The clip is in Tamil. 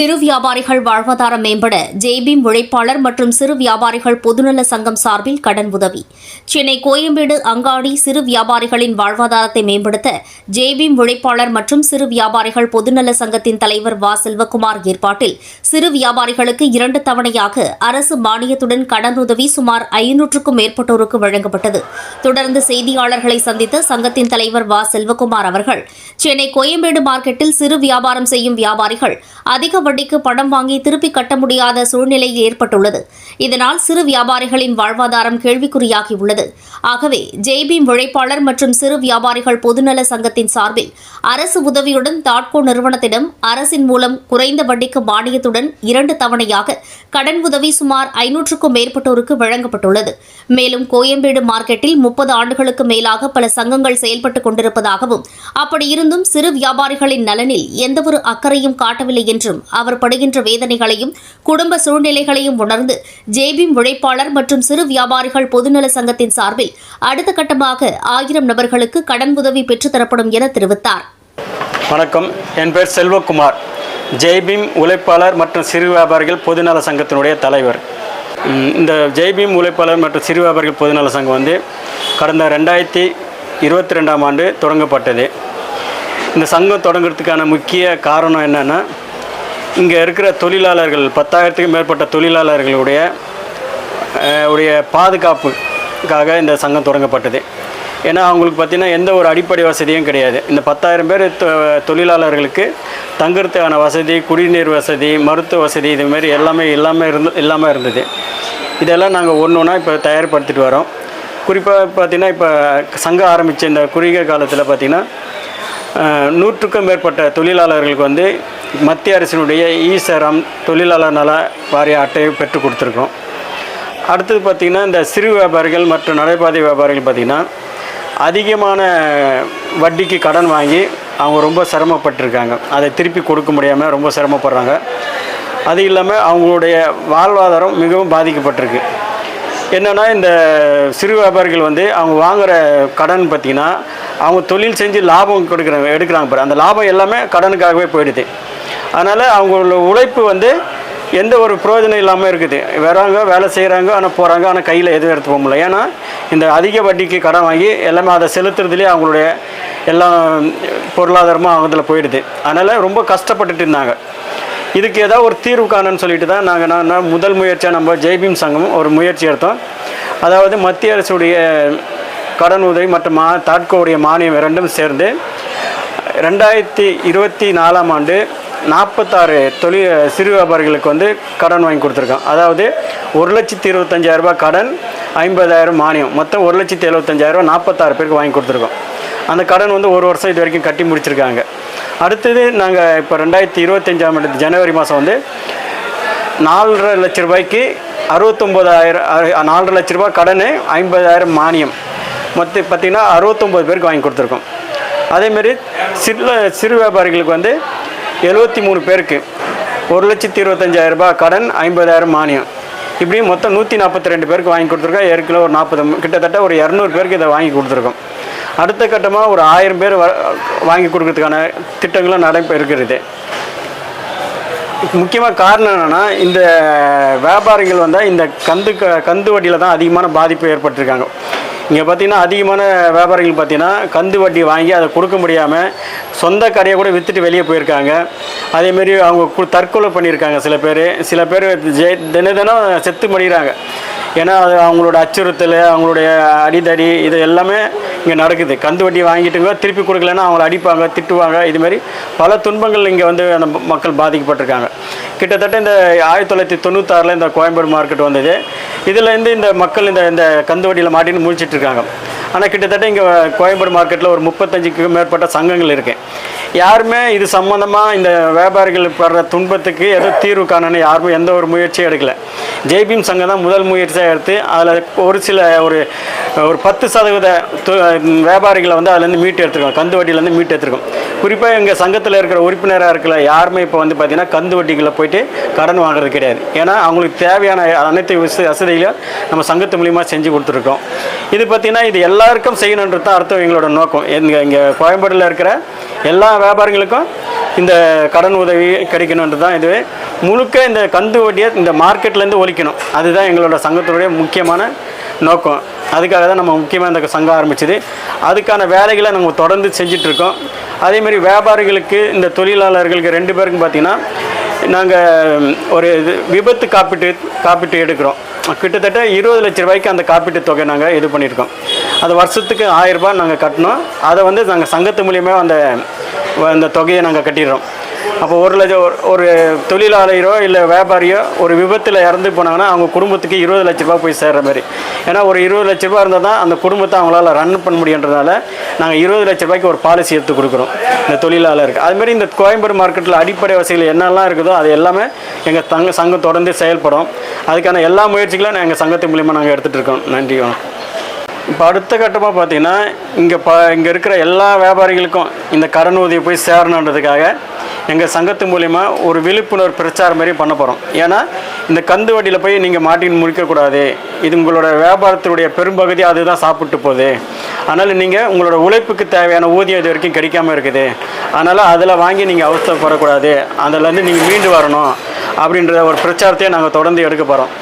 சிறு வியாபாரிகள் வாழ்வாதாரம் மேம்பட ஜேபீம் உழைப்பாளர் மற்றும் சிறு வியாபாரிகள் பொதுநல சங்கம் சார்பில் கடன் உதவி. சென்னை கோயம்பேடு அங்காடி சிறு வியாபாரிகளின் வாழ்வாதாரத்தை மேம்படுத்த ஜேபீம் உழைப்பாளர் மற்றும் சிறு வியாபாரிகள் பொதுநல சங்கத்தின் தலைவர் வா. செல்வகுமார் ஏற்பாட்டில் சிறு வியாபாரிகளுக்கு இரண்டு தவணையாக அரசு மானியத்துடன் கடனுதவி சுமார் ஐநூற்றுக்கும் மேற்பட்டோருக்கு வழங்கப்பட்டது. தொடர்ந்து செய்தியாளர்களை சந்தித்த சங்கத்தின் தலைவர் வா. செல்வகுமார் அவர்கள் சென்னை கோயம்பேடு மார்க்கெட்டில் சிறு வியாபாரம் செய்யும் வியாபாரிகள் அதிக வட்டிக்கு பணம் வாங்கி திருப்பி கட்ட முடியாத சூழ்நிலை ஏற்பட்டுள்ளது. இதனால் சிறு வியாபாரிகளின் வாழ்வாதாரம் கேள்விக்குறியாகியுள்ளது. ஆகவே ஜெய்பீம் உழைப்பாளர் மற்றும் சிறு வியாபாரிகள் பொதுநல சங்கத்தின் சார்பில் அரசு உதவியுடன் தாட்கோ நிறுவனத்திடம் அரசின் மூலம் குறைந்த வட்டிக்கு மானியத்துடன் இரண்டு தவணையாக கடன் உதவி சுமார் ஐநூற்றுக்கும் மேற்பட்டோருக்கு வழங்கப்பட்டுள்ளது. மேலும் கோயம்பேடு மார்க்கெட்டில் முப்பது ஆண்டுகளுக்கு மேலாக பல சங்கங்கள் செயல்பட்டுக் கொண்டிருப்பதாகவும் அப்படியிருந்தும் சிறு வியாபாரிகளின் நலனில் எந்தவொரு அக்கறையும் காட்டவில்லை என்றும் அவர் படுகின்ற வேதனைகளையும் குடும்ப சூழ்நிலைகளையும் உணர்ந்து ஜேபிம் உழைப்பாளர் மற்றும் சிறு வியாபாரிகள் பொதுநல சங்கத்தின் சார்பில் அடுத்த கட்டமாக ஆயிரம் நபர்களுக்கு கடன் உதவி பெற்றுத்தரப்படும் என தெரிவித்தார். வணக்கம். என் பேர் செல்வகுமார். ஜெய்பீம் உழைப்பாளர் மற்றும் சிறு வியாபாரிகள் பொதுநல சங்கத்தினுடைய தலைவர். இந்த ஜெய்பீம் உழைப்பாளர் மற்றும் சிறு வியாபாரிகள் பொதுநல சங்கம் வந்து கடந்த ரெண்டாயிரத்தி இருபத்தி ரெண்டாம் ஆண்டு தொடங்கப்பட்டது. இந்த சங்கம் தொடங்குறதுக்கான முக்கிய காரணம் என்னென்னா இங்கே இருக்கிற தொழிலாளர்கள் பத்தாயிரத்துக்கும் மேற்பட்ட தொழிலாளர்களுடைய உடைய பாதுகாப்புக்காக இந்த சங்கம் தொடங்கப்பட்டது. ஏன்னா அவங்களுக்கு பார்த்திங்கன்னா எந்த ஒரு அடிப்படை வசதியும் கிடையாது. இந்த பத்தாயிரம் பேர் தொ- தொழிலாளர்களுக்கு தங்குறதுக்கான வசதி குடிநீர் வசதி மருத்துவ வசதி இதுமாரி எல்லாமே இல்லாமல் இருந்து இல்லாமல் இருந்தது. இதெல்லாம் நாங்கள் ஒன்று ஒன்றா இப்போ தயார்படுத்திட்டு வரோம். குறிப்பாக பார்த்திங்கன்னா இப்போ சங்கம் ஆரம்பித்த இந்த குறுகிய காலத்தில் பார்த்திங்கன்னா நூற்றுக்கும் மேற்பட்ட தொழிலாளர்களுக்கு வந்து மத்திய அரசினுடைய ஈசரம் தொழிலாளர் நல வாரிய அட்டையை பெற்றுக் கொடுத்துருக்கோம் அடுத்தது பார்த்திங்கன்னா இந்த சிறு வியாபாரிகள் மற்றும் நடைபாதை வியாபாரிகள் பார்த்திங்கன்னா அதிகமான வட்டிக்கு கடன் வாங்கி அவங்க ரொம்ப சிரமப்பட்டிருக்காங்க. அதை திருப்பி கொடுக்க முடியாமல் ரொம்ப சிரமப்படுறாங்க. அது இல்லாமல் அவங்களுடைய வாழ்வாதாரம் மிகவும் பாதிக்கப்பட்டிருக்கு. என்னென்னா இந்த சிறு வியாபாரிகள் வந்து அவங்க வாங்குகிற கடன் பார்த்திங்கன்னா அவங்க தொழில் செஞ்சு லாபம் கொடுக்குறாங்க எடுக்கிறாங்க பாரு. அந்த லாபம் எல்லாமே கடனுக்காகவே போயிடுது. அதனால் அவங்களோட உழைப்பு வந்து எந்த ஒரு பிரயோஜனம் இல்லாமல் இருக்குது. வராங்க வேலை செய்கிறாங்க ஆனால் போகிறாங்க ஆனால் கையில் எதுவும் எடுத்து போக முடியல. ஏன்னா இந்த அதிக வட்டிக்கு கடன் வாங்கி எல்லாமே அதை செலுத்துறதுலேயே அவங்களுடைய எல்லாம் பொருளாதாரமும் அவங்கள போயிடுது. அதனால் ரொம்ப கஷ்டப்பட்டுட்டு இருந்தாங்க. இதுக்கு ஏதாவது ஒரு தீர்வு காணன்னு சொல்லிட்டு தான் நாங்கள் நான் முதல் முயற்சியாக நம்ம ஜெய்பீம் சங்கம் ஒரு முயற்சி எடுத்தோம். அதாவது மத்திய அரசுடைய கடன் உதவி மற்றும் மா தாட்கோவுடைய மானியம் ரெண்டும் சேர்ந்து ரெண்டாயிரத்தி இருபத்தி நாலாம் ஆண்டு நாற்பத்தாறு தொழில் சிறு வியாபாரிகளுக்கு வந்து கடன் வாங்கி கொடுத்துருக்கோம். அதாவது ஒரு லட்சத்தி இருபத்தஞ்சாயிரரூபா கடன் ஐம்பதாயிரம் மானியம். மொத்தம் ஒரு லட்சத்தி எழுபத்தஞ்சாயிரரூபா நாற்பத்தாறு பேருக்கு வாங்கி கொடுத்துருக்கோம். அந்த கடன் வந்து ஒரு வருஷம் இது வரைக்கும் கட்டி முடிச்சிருக்காங்க. அடுத்தது நாங்கள் இப்போ ரெண்டாயிரத்தி இருபத்தஞ்சாம் ஆண்டு ஜனவரி மாதம் வந்து நாலரை லட்ச ரூபாய்க்கு அறுபத்தொம்போதாயிரம் நாலரை லட்ச ரூபாய் கடன் ஐம்பதாயிரம் மானியம். மொத்தம் பார்த்திங்கன்னா அறுபத்தொம்போது பேருக்கு வாங்கி கொடுத்துருக்கோம். அதேமாரி சிறு சிறு வியாபாரிகளுக்கு வந்து எழுபத்தி மூணு பேருக்கு ஒரு லட்சத்தி இருபத்தஞ்சாயிரம் ரூபாய் கடன் ஐம்பதாயிரம் மானியம். இப்படி மொத்தம் நூற்றி நாற்பத்தி ரெண்டு பேருக்கு வாங்கி கொடுத்துருக்கோம். ஏற்கனவே ஒரு நாற்பது கிட்டத்தட்ட ஒரு இரநூறு பேருக்கு இதை வாங்கி கொடுத்துருக்கோம். அடுத்த கட்டமாக ஒரு ஆயிரம் பேர் வ- வாங்கி கொடுக்கறதுக்கான திட்டங்களும் நடைபெறுகிறது முக்கியமாக காரணம் என்னென்னா இந்த வியாபாரிகள் வந்தால் இந்த கந்து க கந்து வட்டியில் தான் அதிகமான பாதிப்பு ஏற்பட்டிருக்காங்க. இங்கே பார்த்தீங்கன்னா அதிகமான வியாபாரிகள் பார்த்தீங்கன்னா கந்து வட்டி வாங்கி அதை கொடுக்க முடியாமல் சொந்த கடையை கூட விற்றுட்டு வெளியே போயிருக்காங்க. அதேமாரி அவங்க கு- தற்கொலை பண்ணியிருக்காங்க சில பேர். சில பேர் ஜெ தின தினம் செத்து மடிகிறாங்க ஏன்னா அது அவங்களோட அச்சுறுத்தல் அவங்களுடைய அடிதடி இது எல்லாமே இங்கே நடக்குது. கந்து வட்டி வாங்கிட்டுங்க திருப்பி கொடுக்கலன்னா அவங்கள அடிப்பாங்க திட்டுவாங்க. இதுமாரி பல துன்பங்கள் இங்கே வந்து அந்த மக்கள் பாதிக்கப்பட்டிருக்காங்க. கிட்டத்தட்ட இந்த ஆயிரத்தி தொள்ளாயிரத்தி தொண்ணூத்தாறில் இந்த கோயம்பேடு மார்க்கெட் வந்தது. இதில் இருந்து இந்த மக்கள் இந்த இந்த கந்து வட்டியில் மாட்டின்னு முழிச்சிட்டு இருக்காங்க ஆனால் கிட்டத்தட்ட இங்கே கோயம்பேடு மார்க்கெட்டில் ஒரு முப்பத்தஞ்சுக்கு மேற்பட்ட சங்கங்கள் இருக்குது யாருமே இது சம்மந்தமாக இந்த வியாபாரிகள் படுற துன்பத்துக்கு ஏதோ தீர்வு காணணும் யாருமே எந்த ஒரு முயற்சியும் எடுக்கல. ஜெய்பீம் சங்கம் தான் முதல் முயற்சியாக எடுத்து அதில் ஒரு சில ஒரு ஒரு பத்து சதவீத வியாபாரிகளை வந்து அதுலேருந்து மீட்டு எடுத்துருக்கோம். கந்து வட்டியிலேருந்து மீட்டு எடுத்துருக்கோம். குறிப்பாக எங்கள் சங்கத்தில் இருக்கிற உறுப்பினராக இருக்கிற யாருமே இப்போ வந்து பார்த்திங்கன்னா கந்து வட்டிகளை போயிட்டு கடன் வாங்குறது கிடையாது. ஏன்னா அவங்களுக்கு தேவையான அனைத்து வச- வசதிகளையும் நம்ம சங்கத்து மூலிமா செஞ்சு கொடுத்துருக்கோம். இது பார்த்திங்கன்னா இது எல்லாருக்கும் செய்யணுன்றது தான் அர்த்தம் எங்களோட நோக்கம். எங்கள் இங்கே கோயம்பேடில் இருக்கிற எல்லா வியாபாரிகளுக்கும் இந்த கடன் உதவி கிடைக்கணுன்றது தான் இதுவே. முழுக்க இந்த கந்து வட்டியை இந்த மார்க்கெட்லேருந்து ஒழிக்கணும். அதுதான் எங்களோட சங்கத்தினுடைய முக்கியமான நோக்கம். அதுக்காக தான் நம்ம முக்கியமாக இந்த சங்கம் ஆரம்பிச்சது. அதுக்கான வேலைகளை நம்ம தொடர்ந்து செஞ்சிட்ருக்கோம். அதேமாதிரி வியாபாரிகளுக்கு இந்த தொழிலாளர்களுக்கு ரெண்டு பேருக்கும் பார்த்திங்கன்னா நாங்கள் ஒரு இது விபத்து காப்பீட்டு காப்பீட்டு எடுக்கிறோம். கிட்டத்தட்ட இருபது லட்ச ரூபாய்க்கு அந்த காப்பீட்டு தொகை நாங்கள் இது பண்ணியிருக்கோம். அது வருஷத்துக்கு ஆயிரரூபா நாங்கள் கட்டினோம் அதை வந்து நாங்கள் சங்கத்து மூலியமாக அந்த அந்த தொகையை நாங்கள் கட்டிடுறோம். அப்போ ஒரு லட்சம் ஒரு- தொழிலாளியோ இல்லை வியாபாரியோ ஒரு விபத்தில் இறந்து போனாங்கன்னா அவங்க குடும்பத்துக்கு இருபது லட்ச ரூபா போய் சேர்ற மாதிரி. ஏன்னா ஒரு இருபது லட்ச ரூபா இருந்தால் தான் அந்த குடும்பத்தை அவங்களால ரன் பண்ண முடியுன்றதுனால நாங்கள் இருபது லட்ச ரூபாய்க்கு ஒரு பாலிசி எடுத்து கொடுக்குறோம். இந்த தொழிலாளருக்கு. அதுமாரி இந்த கோயம்பேடு மார்க்கெட்டில் அடிப்படை வசதிகள் என்னெல்லாம் இருக்குதோ அது எல்லாமே எங்கள் தங்க சங்கம் தொடர்ந்து செயல்படும். அதுக்கான எல்லா முயற்சிகளும் எங்கள் சங்கத்தின் மூலியமாக நாங்கள் எடுத்துகிட்டு இருக்கோம். நன்றி வணக்கம். இப்போ அடுத்த கட்டமாக பார்த்தீங்கன்னா இங்கே ப இங்கே இருக்கிற எல்லா வியாபாரிகளுக்கும் இந்த கடன் உதவி போய் சேரணுன்றதுக்காக எங்கள் சங்கத்து மூலிமா ஒரு விழிப்புணர்வு பிரச்சாரம் மாதிரி பண்ண போகிறோம். ஏன்னா இந்த கந்து வட்டியில் போய் நீங்கள் மாட்டின்னு முடிக்கக்கூடாது இது உங்களோட வியாபாரத்தினுடைய பெரும்பகுதி அதுதான் சாப்பிட்டு போகுது. அதனால் நீங்கள் உங்களோட உழைப்புக்கு தேவையான ஊதியம் இது வரைக்கும் கிடைக்காம இருக்குது. அதனால் அதில் வாங்கி நீங்கள் அவஸ்தைப்படக்கூடாது அதிலேருந்து நீங்கள் மீண்டு வரணும் அப்படின்ற ஒரு பிரச்சாரத்தையே நாங்கள் தொடர்ந்து எடுக்க போகிறோம்.